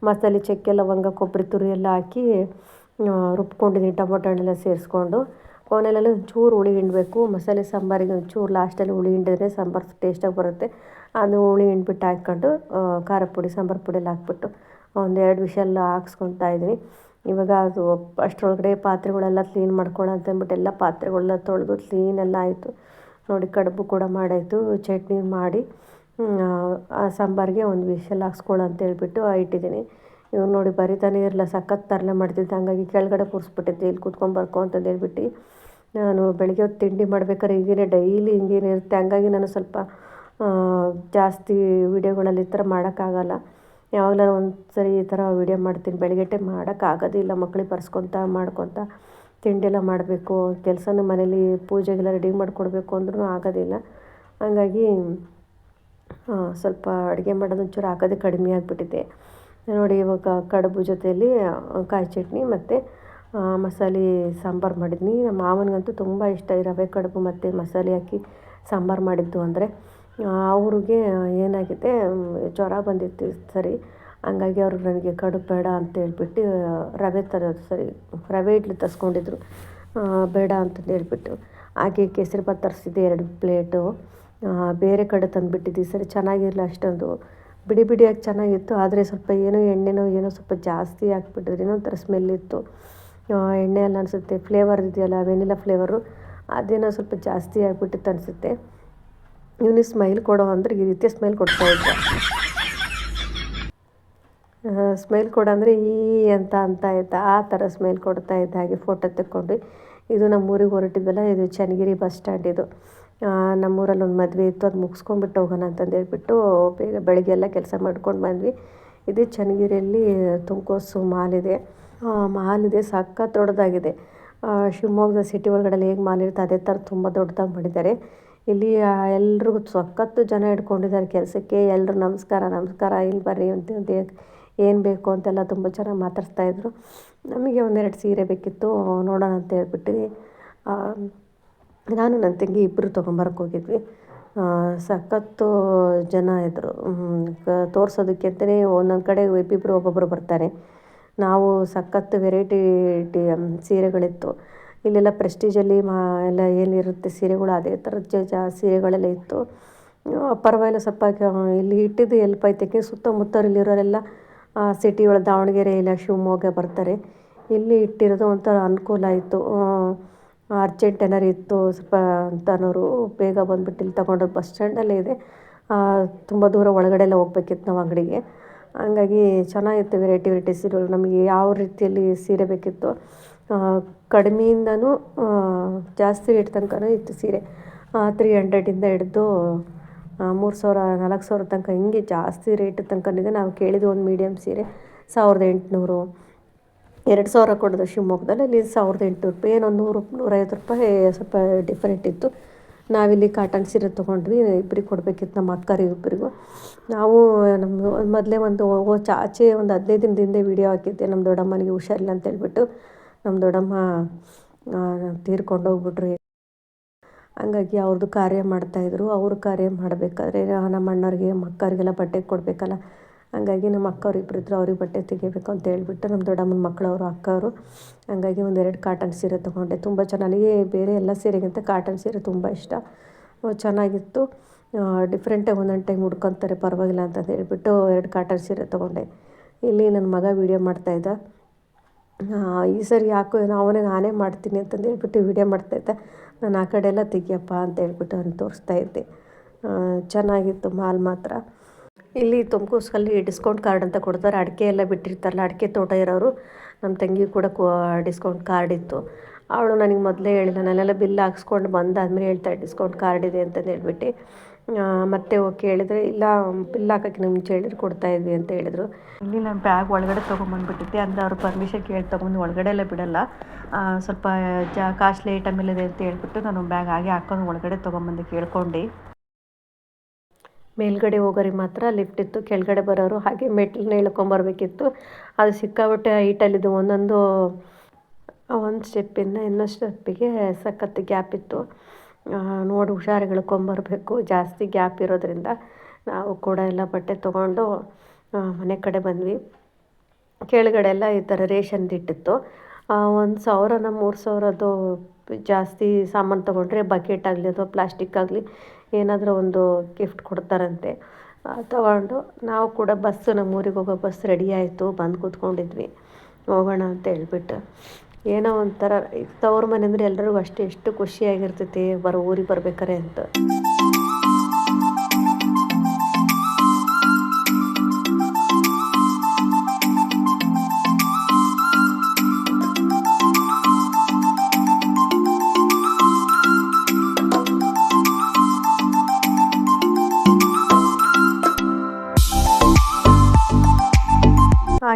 ಮಸಾಲೆ, ಚಕ್ಕೆ ಲವಂಗ ಕೊಬ್ಬರಿ, ತುರಿ ಎಲ್ಲ ಹಾಕಿ ರುಬ್ಕೊಂಡಿದ್ದೀನಿ, ಟೊಮೊಟೊ ಹಣ್ಣೆಲ್ಲ ಸೇರಿಸ್ಕೊಂಡು. ಕೊನೆಯಲ್ಲಿ ಒಂಚೂರು ಹುಳಿ ಹಿಂಡಬೇಕು. ಮಸಾಲೆ, ಸಾಂಬಾರಿಗೆ ಒಂಚೂರು ಲಾಸ್ಟಲ್ಲಿ ಹುಳಿ ಹಿಂಡಿದ್ರೆ ಸಾಂಬಾರು ಟೇಸ್ಟಾಗಿ ಬರುತ್ತೆ. ಅದು ಹುಳಿ ಹಿಂಡ್ಬಿಟ್ಟು ಹಾಕ್ಕೊಂಡು ಖಾರ ಪುಡಿ, ಸಾಂಬಾರು ಪುಡಿ ಎಲ್ಲ ಹಾಕ್ಬಿಟ್ಟು ಒಂದೆರಡು ವಿಷಲ್ ಹಾಕ್ಸ್ಕೊತಾ ಇದ್ದೀನಿ. ಇವಾಗ ಅದು ಅಷ್ಟರೊಳಗಡೆ ಪಾತ್ರೆಗಳೆಲ್ಲ ಕ್ಲೀನ್ ಮಾಡ್ಕೊಳ ಅಂತಂದ್ಬಿಟ್ಟು ಎಲ್ಲ ಪಾತ್ರೆಗಳೆಲ್ಲ ತೊಳೆದು ಕ್ಲೀನೆಲ್ಲ ಆಯಿತು. ನೋಡಿ, ಕಡುಬು ಕೂಡ ಮಾಡಾಯಿತು. ಚಟ್ನಿ ಮಾಡಿ ಆ ಸಾಂಬಾರಿಗೆ ಒಂದು ವಿಷಲ್ ಹಾಕ್ಸ್ಕೊಳ ಅಂತ ಹೇಳ್ಬಿಟ್ಟು ಇಟ್ಟಿದ್ದೀನಿ. ಇವ್ರು ನೋಡಿ, ಬರಿತಾನೆ ಇರಲ್ಲ, ಸಖತ್ ತರಲೆ ಮಾಡ್ತಿದ್ದೆ. ಹಂಗಾಗಿ ಕೆಳಗಡೆ ಕೂರಿಸ್ಬಿಟ್ಟಿದ್ದೆ. ಇಲ್ಲಿ ಕೂತ್ಕೊಂಡು ಬರ್ಕೊ ಅಂತಂದು ಹೇಳ್ಬಿಟ್ಟು ನಾನು ಬೆಳಗ್ಗೆ ಹೊತ್ತು ತಿಂಡಿ ಮಾಡ್ಬೇಕಾದ್ರೆ ಹೀಗೇ ಡೈಲಿ ಹಿಂಗೇನೆ ಇರುತ್ತೆ ಹಂಗಾಗಿ ನಾನು ಸ್ವಲ್ಪ ಜಾಸ್ತಿ ವೀಡಿಯೋಗಳಲ್ಲಿ ಈ ಥರ ಮಾಡೋಕ್ಕಾಗಲ್ಲ. ಯಾವಾಗಲೂ ಒಂದು ಸರಿ ಈ ಥರ ವೀಡಿಯೋ ಮಾಡ್ತೀನಿ. ಬೆಳಗ್ಗೆ ಟೈಮ್ ಮಾಡೋಕ್ಕಾಗೋದಿಲ್ಲ. ಮಕ್ಳಿಗೆ ಬರ್ಸ್ಕೊತ, ಮಾಡ್ಕೊತ ತಿಂಡಿ ಎಲ್ಲ ಮಾಡಬೇಕು. ಕೆಲಸನೂ ಮನೇಲಿ ಪೂಜೆಗೆಲ್ಲ ರೆಡಿ ಮಾಡಿಕೊಡ್ಬೇಕು ಅಂದ್ರೂ ಆಗೋದಿಲ್ಲ. ಹಂಗಾಗಿ ಸ್ವಲ್ಪ ಅಡುಗೆ ಮಾಡೋದು ಒಂಚೂರು ಹಾಕೋದೇ ಕಡಿಮೆ ಆಗಿಬಿಟ್ಟಿದೆ. ನೋಡಿ, ಇವಾಗ ಕಡುಬು ಜೊತೆಯಲ್ಲಿ ಕಾಯಿ ಚಟ್ನಿ ಮತ್ತು ಮಸಾಲೆ ಸಾಂಬಾರು ಮಾಡಿದ್ನಿ ನಮ್ಮ ಮಾವನಿಗಂತೂ ತುಂಬ ಇಷ್ಟ ರವೆ ಕಡುಬು ಮತ್ತು ಮಸಾಲೆ ಹಾಕಿ ಸಾಂಬಾರು ಮಾಡಿದ್ದು ಅಂದರೆ. ಅವ್ರಿಗೆ ಏನಾಗಿದೆ ಜ್ವರ ಬಂದಿತ್ತು ಸರಿ, ಹಂಗಾಗಿ ಅವರು ನನಗೆ ಕಡು ಬೇಡ ಅಂತ ಹೇಳ್ಬಿಟ್ಟು ರವೆ ತರೋದು ಸರಿ, ರವೆ ಇಡ್ಲಿ ತರಿಸ್ಕೊಂಡಿದ್ರು. ಬೇಡ ಅಂತಂದು ಹೇಳ್ಬಿಟ್ಟು, ಹಾಗೆ ಕೇಸರಿ ಕೇಸರಿಬಾತ್ ತರಿಸಿದ್ದೆ ಎರಡು ಪ್ಲೇಟು. ಬೇರೆ ಕಡೆ ತಂದುಬಿಟ್ಟಿದ್ದೀವಿ ಸರಿ ಚೆನ್ನಾಗಿರಲಿಲ್ಲ ಅಷ್ಟೊಂದು. ಬಿಡಿ ಬಿಡಿಯಾಗಿ ಚೆನ್ನಾಗಿತ್ತು, ಆದರೆ ಸ್ವಲ್ಪ ಏನೋ ಎಣ್ಣೆನೋ, ಏನೋ ಸ್ವಲ್ಪ ಜಾಸ್ತಿ ಹಾಕ್ಬಿಟ್ಟಿದ್ರು ಏನೋ ಒಂಥರ ಸ್ಮೆಲ್ ಇತ್ತು ಎಣ್ಣೆ ಎಲ್ಲ ಅನಿಸುತ್ತೆ ಫ್ಲೇವರ್ ಇದೆಯಲ್ಲ ವೆನಿಲಾ ಫ್ಲೇವರು ಅದೇನೋ ಸ್ವಲ್ಪ ಜಾಸ್ತಿ ಆಗಿಬಿಟ್ಟಿತ್ತು ಅನಿಸುತ್ತೆ. ಇವನಿಗೆ ಸ್ಮೈಲ್ ಕೊಡೋ ಅಂದರೆ ಈ ರೀತಿ ಸ್ಮೈಲ್ ಕೊಡ್ತಾಯಿದ್ದೆ ಸ್ಮೈಲ್ ಕೊಡೋ ಅಂದರೆ ಈ ಅಂತ ಅಂತ ಇದ್ದ ಆ ಥರ ಸ್ಮೈಲ್ ಕೊಡ್ತಾ ಇದ್ದ. ಹಾಗೆ ಫೋಟೋ ತೆಕ್ಕೊಂಡು ಇದು ನಮ್ಮ ಊರಿಗೆ ಹೊರಟಿದ್ವಲ್ಲ ಇದು ಚನ್ನಗಿರಿ ಬಸ್ ಸ್ಟ್ಯಾಂಡ್ ಇದು. ನಮ್ಮೂರಲ್ಲಿ ಒಂದು ಮದುವೆ ಇತ್ತು, ಅದು ಮುಗಿಸ್ಕೊಂಡ್ಬಿಟ್ಟು ಹೋಗೋಣ ಅಂತಂದು ಹೇಳ್ಬಿಟ್ಟು ಬೇಗ ಬೆಳಗ್ಗೆ ಎಲ್ಲ ಕೆಲಸ ಮಾಡ್ಕೊಂಡು ಬಂದ್ವಿ. ಇದು ಚನ್ನಗಿರಿಯಲ್ಲಿ ತುಮಕೋಸು ಮಾಲ್ ಇದೆ. ಮಾಲ್ ಇದೆ, ಸಖತ್ ದೊಡ್ಡದಾಗಿದೆ. ಶಿವಮೊಗ್ಗದ ಸಿಟಿ ಒಳಗಡೆ ಹೇಗೆ ಮಾಲ್ ಇರುತ್ತೆ, ಅದೇ ಥರ ತುಂಬ ದೊಡ್ಡದಾಗಿ ಮಾಡಿದ್ದಾರೆ. ಇಲ್ಲಿ ಎಲ್ರಿಗೂ ಸಖತ್ತು ಜನ ಇಟ್ಕೊಂಡಿದ್ದಾರೆ ಕೆಲಸಕ್ಕೆ. ಎಲ್ಲರೂ ನಮಸ್ಕಾರ ನಮಸ್ಕಾರ, ಇಲ್ಲಿ ಬರ್ರಿ ಅಂತ ಏನು ಬೇಕು ಅಂತೆಲ್ಲ ತುಂಬ ಚೆನ್ನಾಗಿ ಮಾತಾಡ್ಸ್ತಾಯಿದ್ರು ನಮಗೆ ಒಂದೆರಡು ಸೀರೆ ಬೇಕಿತ್ತು, ನೋಡೋಣ ಅಂತ ಹೇಳ್ಬಿಟ್ಟು ನಾನು ನನ್ನ ತಂಗಿ ಇಬ್ಬರು ತೊಗೊಂಬರಕ್ಕೆ ಹೋಗಿದ್ವಿ. ಸಖತ್ತು ಜನ ಇದ್ದರು ತೋರ್ಸೋದಕ್ಕೆ ಅಂತಲೇ ಒಂದೊಂದು ಕಡೆ ಇಬ್ಬಿಬ್ಬರು ಒಬ್ಬೊಬ್ಬರು ಬರ್ತಾರೆ. ನಾವು ಸಖತ್ತು ವೆರೈಟಿ ಸೀರೆಗಳಿತ್ತು. ಇಲ್ಲೆಲ್ಲ ಪ್ರೆಸ್ಟೀಜಲ್ಲಿ ಮಾ, ಎಲ್ಲ ಏನಿರುತ್ತೆ ಸೀರೆಗಳು ಅದೇ ಥರದ ಜ ಸೀರೆಗಳೆಲ್ಲ ಇತ್ತು. ಪರವಾಗಿಲ್ಲ ಸ್ವಲ್ಪ ಇಲ್ಲಿ ಇಟ್ಟಿದ್ದು ಎಲ್ಪ್ ಆಯ್ತಕ್ಕೆ ಸುತ್ತಮುತ್ತಲಿರೋರೆಲ್ಲ ಸಿಟಿ ಒಳಗೆ ದಾವಣಗೆರೆ ಇಲ್ಲ ಶಿವಮೊಗ್ಗ ಬರ್ತಾರೆ. ಇಲ್ಲಿ ಇಟ್ಟಿರೋದು ಒಂಥರ ಅನುಕೂಲ ಆಯಿತು. ಅರ್ಜೆಂಟ್ ಏನಾರು ಇತ್ತು, ಸ್ವಲ್ಪ ಅಂತನೋರು ಬೇಗ ಬಂದುಬಿಟ್ಟು ಇಲ್ಲಿ ತಗೊಂಡು ಬಸ್ ಸ್ಟ್ಯಾಂಡಲ್ಲೇ ಇದೆ. ತುಂಬ ದೂರ ಒಳಗಡೆ ಎಲ್ಲ ಹೋಗ್ಬೇಕಿತ್ತು ನಾವು ಅಂಗಡಿಗೆ. ಹಂಗಾಗಿ ಚೆನ್ನಾಗಿತ್ತು ವೆರೈಟಿ ವೆರೈಟಿ ಸೀರೆಗಳು. ನಮಗೆ ಯಾವ ರೀತಿಯಲ್ಲಿ ಸೀರೆ ಬೇಕಿತ್ತು ಕಡಿಮೆಯಿಂದನೂ ಜಾಸ್ತಿ ರೇಟ್ ತನಕನೂ ಇತ್ತು ಸೀರೆ. ತ್ರೀ ಹಂಡ್ರೆಡಿಂದ ಹಿಡಿದು ಮೂರು ಸಾವಿರ, ನಾಲ್ಕು ಸಾವಿರ ತನಕ, ಹಿಂಗೆ ಜಾಸ್ತಿ ರೇಟ್ ತನಕನಿದೆ ನಾವು ಕೇಳಿದ್ದು ಒಂದು ಮೀಡಿಯಮ್ ಸೀರೆ. ಸಾವಿರದ ಎಂಟುನೂರು, ಎರಡು ಸಾವಿರ ಕೊಡೋದು ಶಿವಮೊಗ್ಗದಲ್ಲಿ ಇಲ್ಲಿ ಸಾವಿರದ ಎಂಟುನೂರು ರೂಪಾಯಿ, ಏನೋ ನೂರು, ನೂರೈವತ್ತು ರೂಪಾಯಿ, ಸ್ವಲ್ಪ ಡಿಫ್ರೆಂಟ್ ಇತ್ತು. ನಾವಿಲ್ಲಿ ಕಾಟನ್ ಸೀರೆ ತೊಗೊಂಡ್ವಿ ಇಬ್ಬರಿಗೆ ಕೊಡಬೇಕಿತ್ತು ನಮ್ಮ ಅಕ್ಕರಿಗೆ ಇಬ್ಬರಿಗೂ ನಾವು ನಮ್ಮ ಮೊದಲೇ ಒಂದು ಆಚೆ ಒಂದು ಹದಿನೈದು ದಿನದಿಂದ ವಿಡಿಯೋ ಹಾಕಿದ್ದೆ ನಮ್ಮ ದೊಡ್ಡಮ್ಮನಿಗೆ ಹುಷಾರಿಲ್ಲ ಅಂತ ಹೇಳ್ಬಿಟ್ಟು. ನಮ್ಮ ದೊಡ್ಡಮ್ಮ ತೀರ್ಕೊಂಡು ಹೋಗ್ಬಿಟ್ರು. ಹಂಗಾಗಿ ಅವ್ರದ್ದು ಕಾರ್ಯ ಮಾಡ್ತಾಯಿದ್ರು ಅವ್ರ ಕಾರ್ಯ ಮಾಡಬೇಕಾದ್ರೆ ನಮ್ಮ ಅಣ್ಣವ್ರಿಗೆ, ನಮ್ಮ ಅಕ್ಕವ್ರಿಗೆಲ್ಲ ಬಟ್ಟೆ ಕೊಡಬೇಕಲ್ಲ. ಹಂಗಾಗಿ ನಮ್ಮ ಅಕ್ಕವ್ರು ಇಬ್ಬರು ಇದ್ರು ಅವ್ರಿಗೆ ಬಟ್ಟೆ ತೆಗಿಬೇಕು ಅಂತ ಹೇಳ್ಬಿಟ್ಟು ನಮ್ಮ ದೊಡ್ಡಮ್ಮನ ಮಕ್ಕಳವರು ಅಕ್ಕವರು. ಹಂಗಾಗಿ ಒಂದೆರಡು ಕಾಟನ್ ಸೀರೆ ತೊಗೊಂಡೆ. ತುಂಬ ಚೆನ್ನಾಗಿ ಬೇರೆ ಎಲ್ಲ ಸೀರೆಗಿಂತ ಕಾಟನ್ ಸೀರೆ ತುಂಬ ಇಷ್ಟ. ಚೆನ್ನಾಗಿತ್ತು. ಡಿಫ್ರೆಂಟಾಗಿ ಒಂದೊಂದು ಟೈಮ್ ಹುಡ್ಕೊತಾರೆ ಪರವಾಗಿಲ್ಲ ಅಂತ ಹೇಳ್ಬಿಟ್ಟು ಎರಡು ಕಾಟನ್ ಸೀರೆ ತೊಗೊಂಡೆ. ಇಲ್ಲಿ ನನ್ನ ಮಗ ವೀಡಿಯೋ ಮಾಡ್ತಾಯಿದ್ದ ಈ ಸರಿ ಯಾಕೋ ಅವನೇ ನಾನೇ ಮಾಡ್ತೀನಿ ಅಂತಂದು ಹೇಳ್ಬಿಟ್ಟು ವೀಡಿಯೋ ಮಾಡ್ತಾಯಿದ್ದೆ ನಾನು ಆ ಕಡೆ ಎಲ್ಲ ತೆಗಿಯಪ್ಪ ಅಂತ ಹೇಳ್ಬಿಟ್ಟು ಅವ್ನು ತೋರಿಸ್ತಾ ಇದ್ದೆ. ಚೆನ್ನಾಗಿತ್ತು ಮಾಲ್ ಮಾತ್ರ. ಇಲ್ಲಿ ತುಮಕೂಸ್ಕಲ್ಲಿ ಡಿಸ್ಕೌಂಟ್ ಕಾರ್ಡ್ ಅಂತ ಕೊಡ್ತಾರೆ. ಅಡಿಕೆ ಎಲ್ಲ ಬಿಟ್ಟಿರ್ತಾರಲ್ಲ, ಅಡಿಕೆ ತೋಟ ಇರೋರು ನಮ್ಮ ತಂಗಿ ಕೂಡ ಡಿಸ್ಕೌಂಟ್ ಕಾರ್ಡ್ ಇತ್ತು. ಅವಳು ನನಗೆ ಮೊದಲೇ ಹೇಳಿಲ್ಲ ನಾನೆಲ್ಲ ಬಿಲ್ ಹಾಕ್ಸ್ಕೊಂಡು ಬಂದಾದ್ಮೇಲೆ ಹೇಳ್ತಾಳೆ ಡಿಸ್ಕೌಂಟ್ ಕಾರ್ಡ್ ಇದೆ ಅಂತಂದು ಹೇಳ್ಬಿಟ್ಟು. ಮತ್ತೆ ಕೇಳಿದರೆ ಇಲ್ಲ ಬಿಲ್ ಹಾಕೋಕ್ಕೆ ಮುಂಚೆ ಕೊಡ್ತಾ ಕೊಡ್ತಾಯಿದ್ವಿ ಅಂತ ಹೇಳಿದ್ರು. ಇಲ್ಲಿ ನಾನು ಬ್ಯಾಗ್ ಒಳಗಡೆ ತೊಗೊಂಬಂದ್ಬಿಟ್ಟಿದ್ದೆ. ಅಂದರೆ ಅವ್ರು ಪರ್ಮಿಷನ್ ಕೇಳಿ ತೊಗೊಂಡು ಒಳಗಡೆ ಎಲ್ಲ ಬಿಡಲ್ಲ. ಸ್ವಲ್ಪ ಜಾ ಕಾಸ್ಟ್ಲಿ ಐಟಮ್ ಇದೆ ಅಂತ ಹೇಳ್ಬಿಟ್ಟು ನಾನು ಬ್ಯಾಗ್ ಹಾಗೆ ಹಾಕೊಂಡು ಒಳಗಡೆ ತೊಗೊಂಬಂದು ಕೇಳ್ಕೊಂಡು. ಮೇಲ್ಗಡೆ ಹೋಗೋರಿಗೆ ಮಾತ್ರ ಲಿಫ್ಟ್ ಇತ್ತು. ಕೆಳಗಡೆ ಬರೋರು ಹಾಗೆ ಮೆಟ್ಲನ್ನ ಇಳ್ಕೊಂಬರ್ಬೇಕಿತ್ತು ಅದು ಸಿಕ್ಕಾಬಿಟ್ಟೆ ಹೈಟಲ್ಲಿದ್ದು ಒಂದೊಂದು ಒಂದು ಸ್ಟೆಪ್ಪಿಂದ ಇನ್ನೊಂದು ಸ್ಟೆಪ್ಪಿಗೆ ಸಖತ್ತು ಗ್ಯಾಪ್ ಇತ್ತು. ನೋಡಿ ಹುಷಾರು ಇಳ್ಕೊಂಬರ್ಬೇಕು ಜಾಸ್ತಿ ಗ್ಯಾಪ್ ಇರೋದ್ರಿಂದ ನಾವು ಕೂಡ ಎಲ್ಲ ಬಟ್ಟೆ ತೊಗೊಂಡು ಮನೆ ಕಡೆ ಬಂದ್ವಿ. ಕೆಳಗಡೆ ಎಲ್ಲ ಈ ಥರ ರೇಷನ್ ಇಟ್ಟಿತ್ತು. ಒಂದು ಸಾವಿರನ ಮೂರು ಸಾವಿರದ್ದು ಜಾಸ್ತಿ ಸಾಮಾನು ತೊಗೊಂಡ್ರೆ ಬಕೆಟ್ ಆಗಲಿ ಅಥವಾ ಪ್ಲಾಸ್ಟಿಕ್ ಆಗಲಿ ಏನಾದರೂ ಒಂದು ಗಿಫ್ಟ್ ಕೊಡ್ತಾರಂತೆ. ತಗೊಂಡು ನಾವು ಕೂಡ ಬಸ್ಸು ನಮ್ಮ ಊರಿಗೆ ಹೋಗೋ ಬಸ್ ರೆಡಿ ಆಯಿತು. ಬಂದು ಕೂತ್ಕೊಂಡಿದ್ವಿ. ಹೋಗೋಣ ಅಂತ ಹೇಳ್ಬಿಟ್ಟು. ಏನೋ ಒಂಥರ ತವ್ರ ಮನೆ ಅಂದರೆ ಎಲ್ರಿಗೂ ಅಷ್ಟೇ ಎಷ್ಟು ಖುಷಿಯಾಗಿರ್ತೈತಿ ಬರೋ ಊರಿಗೆ ಬರ್ಬೇಕಾರೆ ಅಂತ.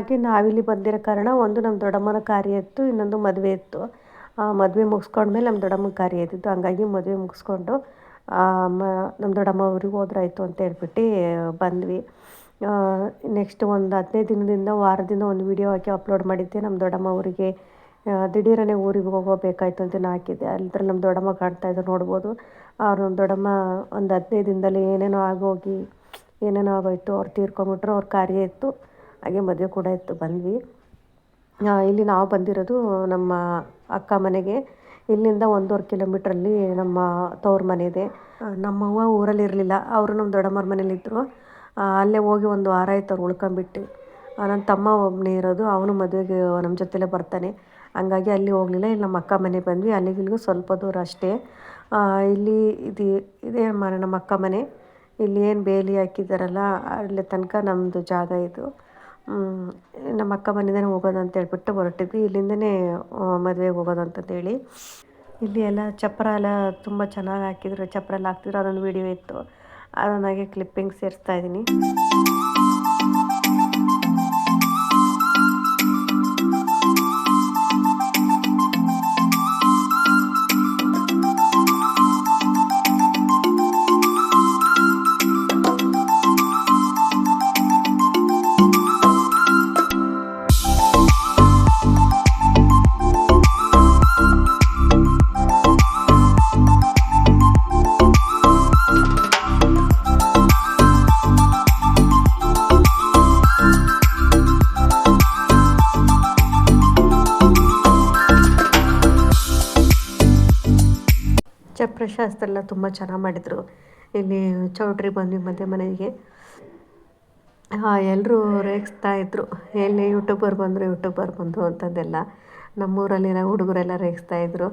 ಹಾಗೆ ನಾವಿಲ್ಲಿ ಬಂದಿರೋ ಕಾರಣ ಒಂದು ನಮ್ಮ ದೊಡ್ಡಮ್ಮನ ಕಾರ್ಯ ಇತ್ತು, ಇನ್ನೊಂದು ಮದುವೆ ಇತ್ತು. ಮದುವೆ ಮುಗಿಸ್ಕೊಂಡ್ಮೇಲೆ ನಮ್ಮ ದೊಡ್ಡಮ್ಮನ ಕಾರ್ಯ ಇದ್ದಿತ್ತು. ಹಂಗಾಗಿ ಮದುವೆ ಮುಗಿಸ್ಕೊಂಡು ನಮ್ಮ ದೊಡ್ಡಮ್ಮ ಊರಿಗೆ ಹೋದ್ರಾಯ್ತು ಅಂತ ಹೇಳ್ಬಿಟ್ಟು ಬಂದ್ವಿ. ನೆಕ್ಸ್ಟ್ ಒಂದು ಹದಿನೈದು ದಿನದಿಂದ ವಾರದಿಂದ ಒಂದು ವೀಡಿಯೋ ಹಾಕಿ ಅಪ್ಲೋಡ್ ಮಾಡಿದ್ದೆ. ನಮ್ಮ ದೊಡ್ಡಮ್ಮ ಅವರಿಗೆ ದಿಢೀರನೇ ಊರಿಗೆ ಹೋಗಬೇಕಾಯ್ತು ಅಂತ ನಾನು ಹಾಕಿದ್ದೆ. ಅಲ್ಲಿ ನಮ್ಮ ದೊಡ್ಡಮ್ಮ ಕಾಣ್ತಾಯಿದ್ರು ನೋಡ್ಬೋದು. ಅವ್ರು ನಮ್ಮ ದೊಡ್ಡಮ್ಮ ಒಂದು ಹದಿನೈದು ದಿನದಲ್ಲಿ ಏನೇನೋ ಆಗೋಗಿ, ಏನೇನೋ ಆಗೋಯ್ತು, ಅವ್ರು ತೀರ್ಕೊಂಬಿಟ್ರು ಅವ್ರ ಕಾರ್ಯ ಇತ್ತು. ಹಾಗೆ ಮದುವೆ ಕೂಡ ಇತ್ತು, ಬಂದ್ವಿ. ಇಲ್ಲಿ ನಾವು ಬಂದಿರೋದು ನಮ್ಮ ಅಕ್ಕ ಮನೆಗೆ. ಇಲ್ಲಿಂದ ಒಂದೂವರೆ ಕಿಲೋಮೀಟ್ರಲ್ಲಿ ನಮ್ಮ ತವ್ರ ಮನೆ ಇದೆ. ನಮ್ಮವ್ವ ಊರಲ್ಲಿ ಇರಲಿಲ್ಲ ಅವರು ನಮ್ಮ ದೊಡ್ಡಮ್ಮರ ಮನೇಲಿದ್ದರು ಅಲ್ಲೇ ಹೋಗಿ ಒಂದು ವಾರ ಆಯ್ತು ಅವ್ರು ಉಳ್ಕೊಂಬಿಟ್ಟು ನನ್ನ ತಮ್ಮ ಒಬ್ಬನೇ ಇರೋದು, ಅವನು ಮದುವೆಗೆ ನಮ್ಮ ಜೊತೆಲೇ ಬರ್ತಾನೆ. ಹಂಗಾಗಿ ಅಲ್ಲಿ ಹೋಗಲಿಲ್ಲ, ಇಲ್ಲಿ ನಮ್ಮ ಅಕ್ಕ ಮನೆ ಬಂದ್ವಿ. ಅಲ್ಲಿಗೆ ಇಲ್ಲಿಗೂ ಸ್ವಲ್ಪ ದೂರ ಅಷ್ಟೇ. ಇಲ್ಲಿ ಇದು, ಇದೇ ಮನೆ, ನಮ್ಮ ಅಕ್ಕ ಮನೆ. ಇಲ್ಲಿ ಏನು ಬೇಲಿ ಹಾಕಿದ್ದಾರಲ್ಲ, ಅಲ್ಲಿ ತನಕ ನಮ್ಮದು ಜಾಗ ಇದು. ನಮ್ಮ ಅಕ್ಕ ಮನೆಯಿಂದನೇ ಹೋಗೋದು ಅಂತ ಹೇಳ್ಬಿಟ್ಟು ಹೊರಟಿದ್ವಿ. ಇಲ್ಲಿಂದನೇ ಮದುವೆಗೆ ಹೋಗೋದು ಅಂತಂದೇಳಿ ಇಲ್ಲಿ ಎಲ್ಲ ಚಪ್ಪರ ಎಲ್ಲ ತುಂಬ ಚೆನ್ನಾಗಿ ಹಾಕಿದ್ರು. ಚಪ್ಪರ ಎಲ್ಲ ಹಾಕ್ತಿದ್ರು. ಅದೊಂದು ವಿಡಿಯೋ ಇತ್ತು. ಅದನ್ನಾಗೆ ಕ್ಲಿಪ್ಪಿಂಗ್ ಸೇರಿಸ್ತಾ ಇದ್ದೀನಿ. ಚಪ್ರಶಾಸ್ತ್ರ ಎಲ್ಲ ತುಂಬ ಚೆನ್ನಾಗಿ ಮಾಡಿದರು. ಇಲ್ಲಿ ಚೌಟ್ರಿ ಬಂದ್ವಿ ಮದುವೆ ಮನೆಗೆ. ಎಲ್ಲರೂ ರೇಗಿಸ್ತಾ ಇದ್ದರು ಎಲ್ಲಿ ಯೂಟ್ಯೂಬರ್ ಬಂದರು ಯೂಟ್ಯೂಬರ್ ಬಂದರು ಅಂಥದ್ದೆಲ್ಲ ನಮ್ಮೂರಲ್ಲಿರೋ ಹುಡುಗರೆಲ್ಲ ರೇಗಿಸ್ತಾ ಇದ್ದರು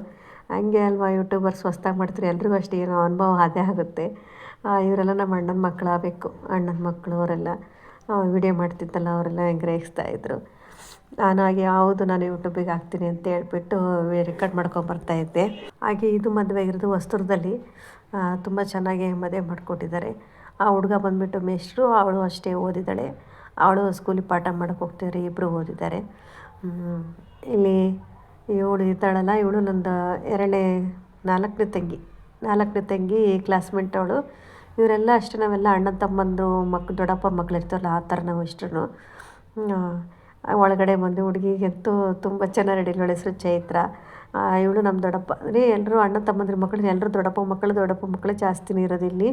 ಹಂಗೆ ಅಲ್ವಾ ಯೂಟ್ಯೂಬರ್ಸ್ ಹೊಸ್ದಾಗಿ ಮಾಡ್ತಾರೆ, ಎಲ್ರಿಗೂ ಅಷ್ಟೇ ಏನೋ ಅನುಭವ ಅದೇ ಆಗುತ್ತೆ. ಇವರೆಲ್ಲ ನಮ್ಮ ಅಣ್ಣನ ಮಕ್ಕಳಾಗಬೇಕು ಅಣ್ಣನ ಮಕ್ಕಳು ಅವರೆಲ್ಲ ವಿಡಿಯೋ ಮಾಡ್ತಿದ್ದಲ್ಲ, ಅವರೆಲ್ಲ ಹೆಂಗೆ ರೇಗಿಸ್ತಾ ಇದ್ದರು ನಾನು ಹೌದು ಯಾವುದು ನಾನು ಯೂಟ್ಯೂಬಿಗೆ ಹಾಕ್ತೀನಿ ಅಂತ ಹೇಳ್ಬಿಟ್ಟು ರೆಕಾರ್ಡ್ ಮಾಡ್ಕೊಂಬರ್ತಾ ಇದ್ದೆ. ಹಾಗೆ ಇದು ಮದುವೆ ಆಗಿರೋದು ವಸ್ತ್ರದಲ್ಲಿ ತುಂಬ ಚೆನ್ನಾಗಿ ಮದುವೆ ಮಾಡಿಕೊಟ್ಟಿದ್ದಾರೆ. ಆ ಹುಡುಗ ಬಂದುಬಿಟ್ಟು ಮೇಷ್ಟ್ರು, ಅವಳು ಅಷ್ಟೇ ಓದಿದ್ದಾಳೆ. ಅವಳು ಸ್ಕೂಲಿಗೆ ಪಾಠ ಮಾಡೋಕ್ಕೆ ಹೋಗ್ತಿದ್ದಾರೆ ಇಬ್ಬರು ಓದಿದ್ದಾರೆ. ಇಲ್ಲಿ ಇವಳು ಇದ್ದಾಳಲ್ಲ, ಇವಳು ನಂದು ಎರಡನೇ, ನಾಲ್ಕನೇ ತಂಗಿ. ನಾಲ್ಕನೇ ತಂಗಿ ಕ್ಲಾಸ್ಮೇಟ್ ಅವಳು. ಇವರೆಲ್ಲ ಅಷ್ಟೇ, ನಾವೆಲ್ಲ ಅಣ್ಣ ತಮ್ಮಂದು ಮಕ್ಕಳು ದೊಡ್ಡಪ್ಪ ಮಕ್ಕಳು ಇರ್ತಾರಲ್ಲ ಆ ಥರ ನಾವು ಇಷ್ಟರು ಒಳಗಡೆ ಬಂದು ಹುಡುಗಿಗಂತೂ ತುಂಬ ಚೆನ್ನಾಗಿ ರೆಡಿ ಇವಳ ಹೆಸರು ಚೈತ್ರ ಇವಳು ನಮ್ಮ ದೊಡ್ಡಪ್ಪ, ಅಂದರೆ ಎಲ್ಲರೂ ಅಣ್ಣ ತಮ್ಮಂದ್ರ ಮಕ್ಕಳು ಎಲ್ಲರೂ ದೊಡ್ಡಪ್ಪ ಮಕ್ಕಳು ದೊಡ್ಡಪ್ಪ ಮಕ್ಕಳು ಜಾಸ್ತಿನೇ ಇರೋದು ಇಲ್ಲಿ.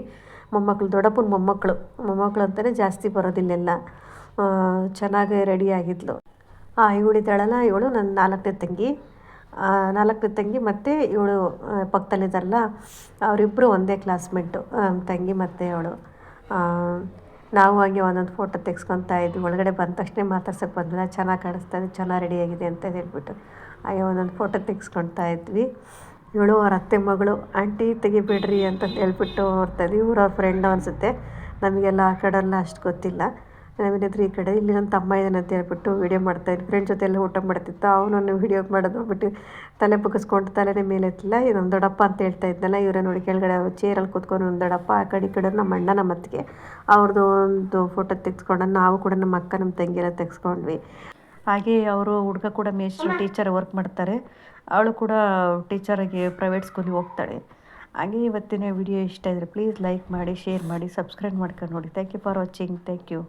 ಮೊಮ್ಮಕ್ಕಳು ದೊಡ್ಡಪ್ಪನ ಮೊಮ್ಮಕ್ಕಳು ಮೊಮ್ಮಕ್ಕಳು ಅಂತಲೇ ಜಾಸ್ತಿ ಬರೋದಿಲ್ಲೆಲ್ಲ ಚೆನ್ನಾಗಿ ರೆಡಿಯಾಗಿದ್ಲು ಇವಳಿದ್ದಾಳಲ್ಲ ಇವಳು ನನ್ನ ನಾಲ್ಕನೇ ತಂಗಿ. ನಾಲ್ಕನೇ ತಂಗಿ ಮತ್ತು ಇವಳು ಪಕ್ಕದಲ್ಲಿದ್ದಾರಲ್ಲ ಅವರಿಬ್ಬರು ಒಂದೇ ಕ್ಲಾಸ್ಮೇಟು ತಂಗಿ ಮತ್ತು ಅವಳು. ನಾವು ಹಾಗೆ ಒಂದೊಂದು ಫೋಟೋ ತೆಗ್ಸ್ಕೊತಾ ಇದ್ವಿ. ಒಳಗಡೆ ಬಂದ ತಕ್ಷಣ ಮಾತಾಡ್ಸೋಕೆ ಬಂದಿಲ್ಲ. ಚೆನ್ನಾಗಿ ಕಾಣಿಸ್ತಾ ಇದೆ. ಚೆನ್ನಾಗಿ ರೆಡಿಯಾಗಿದೆ ಅಂತ ಹೇಳ್ಬಿಟ್ಟು ಹಾಗೆ ಒಂದೊಂದು ಫೋಟೋ ತೆಗೆಸ್ಕೊತಾ ಇದ್ವಿ. ಇವಳು ಅವ್ರ ಅತ್ತೆ ಮಗಳು, ಆಂಟಿ ತೆಗಿಬೇಡ್ರಿ ಅಂತ ಹೇಳ್ಬಿಟ್ಟು ಇದ್ವಿ. ಇವ್ರು ಅವ್ರ ಫ್ರೆಂಡ್ ಅನಿಸುತ್ತೆ. ನಮಗೆಲ್ಲ ಆ ಕಡೆಲ್ಲ ಅಷ್ಟು ಗೊತ್ತಿಲ್ಲ. ನಾವೇನಾದರೂ ಈ ಕಡೆ. ಇಲ್ಲಿ ನನ್ನ ತಮ್ಮ ಇದ್ದಾನೆ ಅಂತ ಹೇಳ್ಬಿಟ್ಟು ವೀಡಿಯೋ ಮಾಡ್ತಾಯಿದ್ವಿ ಫ್ರೆಂಡ್ ಜೊತೆ ಎಲ್ಲ ಊಟ ಮಾಡ್ತಿತ್ತು. ಅವನನ್ನು ವೀಡಿಯೋ ಮಾಡೋದು ನೋಡ್ಬಿಟ್ಟು ತಲೆ ಬಗ್ಗಿಸ್ಕೊಂಡು ತಲೆನೇ ಮೇಲೆ ಎತ್ತಲ್ಲ. ಇದು ನಮ್ಮ ದೊಡ್ಡಪ್ಪ ಅಂತ ಹೇಳ್ತಾ ಇದ್ದಲ್ಲ ಇವರೇ ನೋಡಿ ಕೆಳಗಡೆ ಚೇರಲ್ಲಿ ಕೂತ್ಕೊಂಡು ನಮ್ಮ ದೊಡ್ಡಪ್ಪ, ಆ ಕಡೆ ಈ ಕಡೆ ನಮ್ಮ ಅಣ್ಣ, ನಮ್ಮ ಅತ್ತಿಗೆ. ಅವ್ರದ್ದು ಒಂದು ಫೋಟೋ ತೆಗೆಸ್ಕೊಂಡು ನಾವು ಕೂಡ ನಮ್ಮ ಅಕ್ಕ, ನಮ್ಮ ತಂಗಿಯೆಲ್ಲ ತೆಗೆಸ್ಕೊಂಡ್ವಿ. ಹಾಗೆ ಅವರು ಹುಡುಗ ಕೂಡ ಮೇಸ್ಟ್ರು ಟೀಚರ್ ವರ್ಕ್ ಮಾಡ್ತಾರೆ. ಅವಳು ಕೂಡ ಟೀಚರಾಗಿ ಪ್ರೈವೇಟ್ ಸ್ಕೂಲಿಗೆ ಹೋಗ್ತಾಳೆ. ಹಾಗೆ ಇವತ್ತಿನ ವಿಡಿಯೋ ಇಷ್ಟ ಇದ್ದರೆ ಪ್ಲೀಸ್ ಲೈಕ್ ಮಾಡಿ ಶೇರ್ ಮಾಡಿ ಸಬ್ಸ್ಕ್ರೈಬ್ ಮಾಡ್ಕೊಂಡು ನೋಡಿ. Thank you for watching thank you